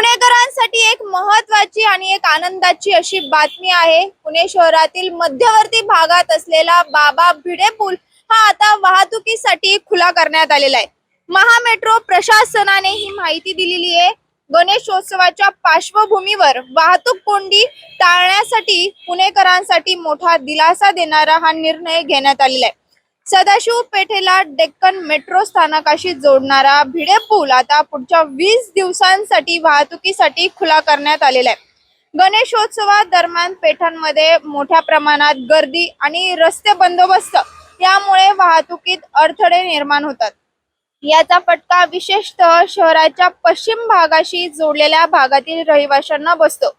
पुणेकरांसाठी एक महत्वाची आणि एक आनंदाची अशी बातमी आहे. पुणे शहरातील मध्यवर्ती भागात असलेला बाबा भिडे पूल हा आता वाहतुकीसाठी खुला करण्यात आलेला आहे. महामेट्रो प्रशासनाने ही माहिती दिलेली आहे. गणेशोत्सवाच्या पार्श्वभूमीवर वाहतूक कोंडी टाळण्यासाठी पुणेकरांसाठी मोठा दिलासा देणारा हा निर्णय घेण्यात आलेला आहे. सदाशिव पेठेला डेक्कन मेट्रो स्थानकाशी जोडणारा भिडे पूल आता पुढच्या वीस दिवसांसाठी वाहतुकीसाठी खुला करण्यात आलेला आहे. गणेशोत्सवादरम्यान पेठांमध्ये मोठ्या प्रमाणात गर्दी आणि रस्ते बंदोबस्त यामुळे वाहतुकीत अडथळे निर्माण होतात. याचा फटका विशेषतः शहराच्या पश्चिम भागाशी जोडलेल्या भागातील रहिवाशांना बसतो.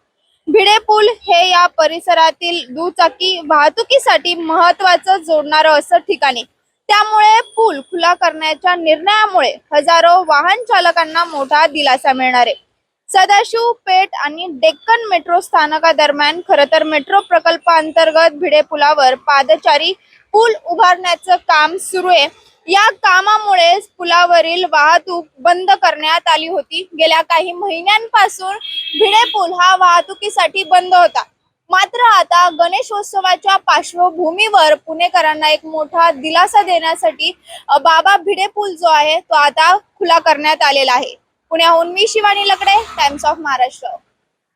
भिडे पूल हे या परिसरातील दुचाकी वाहतुकीसाठी महत्वाचं जोडणारं असं ठिकाणी. त्यामुळे पूल खुला करण्याच्या निर्णयामुळे हजारो वाहन चालकांना मोठा दिलासा मिळणार. आहे सदाशिव पेठ आणि डेक्कन मेट्रो स्थानकादरम्यान खरं तर मेट्रो प्रकल्पांतर्गत भिडे पुलावर पादचारी पूल उभारण्याचं काम सुरू आहे. या कामामुळे पुलावरील वाहतूक बंद करण्यात आली होती. गेल्या काही महिन्यांपासून भिडे पूल हा वाहतुकीसाठी बंद होता. मात्र आता गणेशोत्सवाच्या पार्श्वभूमीवर पुणेकरांना एक मोठा दिलासा देण्यासाठी बाबा भिडे पूल जो आहे तो आता खुला करण्यात आलेला आहे. पुण्याहून मी शिवानी लकडे टाइम्स ऑफ महाराष्ट्र